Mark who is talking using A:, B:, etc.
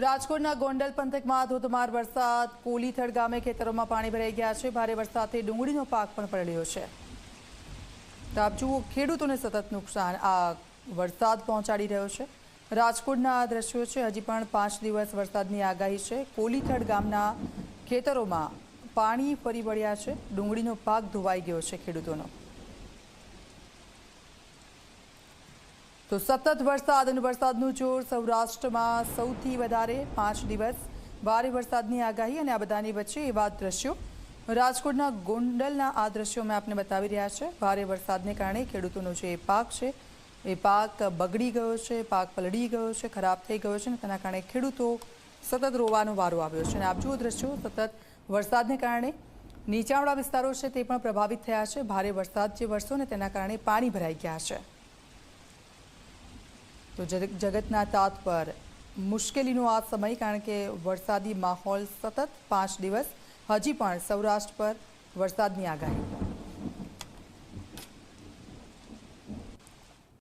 A: રાજકોટના ગોંડલ પંથકમાં ધોધમાર વરસાદ. કોલીથડ ગામે ખેતરોમાં પાણી ભરાઈ ગયા છે. ભારે વરસાદથી ડુંગળીનો પાક પણ પડ્યો છે. આપ જુઓ, ખેડૂતોને સતત નુકસાન. આ વરસાદ પહોંચાડી રહ્યો છે. રાજકોટના આ દ્રશ્યો છે. હજી પણ પાંચ દિવસ વરસાદની આગાહી છે. કોલીથડ ગામના ખેતરોમાં પાણી ફરી વળ્યા છે. ડુંગળીનો પાક ધોવાઈ ગયો છે ખેડૂતોનો. તો સતત વરસાદ અને વરસાદનું જોર સૌરાષ્ટ્રમાં સૌથી વધારે પાંચ દિવસ ભારે વરસાદની આગાહી અને આ બધાની વચ્ચે એવા દ્રશ્યો. રાજકોટના ગોંડલના આ દ્રશ્યો મેં આપને બતાવી રહ્યા છે. ભારે વરસાદને કારણે ખેડૂતોનો જે પાક છે, એ પાક બગડી ગયો છે, પાક પલળી ગયો છે, ખરાબ થઈ ગયો છે અને તેના કારણે ખેડૂતો સતત રોવાનો વારો આવ્યો છે. અને આપ જુઓ દ્રશ્યો, સતત વરસાદને કારણે નીચાણવાળા વિસ્તારો છે તે પણ પ્રભાવિત થયા છે. ભારે વરસાદ જે વરસો ને તેના કારણે પાણી ભરાઈ ગયા છે. તો જગ- જગતના તાત પર મુશ્કેલીનો આ સમય કારણ કે વરસાદી માહોલ સતત પાંચ દિવસ. હજી પણ સૌરાષ્ટ્ર પર વરસાદની આગાહી.